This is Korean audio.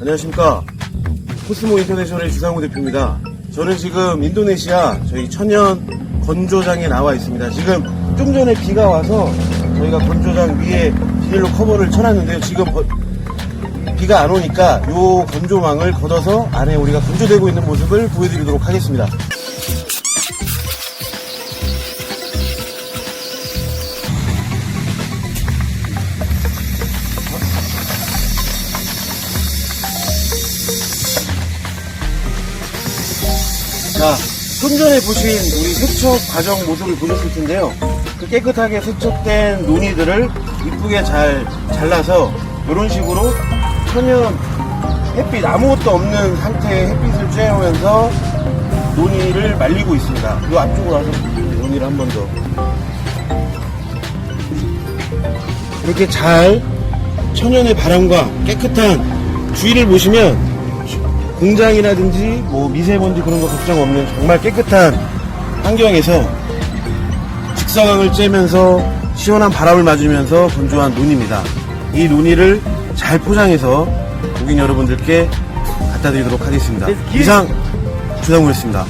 안녕하십니까. 코스모 인터내셔널의 주상우 대표입니다. 저는 지금 인도네시아 저희 천연 건조장에 나와 있습니다. 지금 좀 전에 비가 와서 저희가 건조장 위에 비닐로 커버를 쳐놨는데요. 지금 거- 비가 안 오니까 요 건조망을 걷어서 안에 우리가 건조되고 있는 모습을 보여드리도록 하겠습니다. 자, 좀 전에 보신 우리 세척 과정 모습을 보셨을 텐데요. 그 깨끗하게 세척된 논이들을 이쁘게 잘 잘라서 이런 식으로 천연 햇빛 아무것도 없는 상태의 햇빛을 쬐면서 논이를 말리고 있습니다. 이 앞쪽으로 와서 논이를 한 번 더. 이렇게 잘 천연의 바람과 깨끗한 주위를 보시면 공장이라든지 뭐 미세먼지 그런 거 걱정 없는 정말 깨끗한 환경에서 직사광을 쬐면서 시원한 바람을 맞으면서 건조한 논입니다. 이 논이를 잘 포장해서 고객 여러분들께 갖다 드리도록 하겠습니다. 이상 주상우였습니다.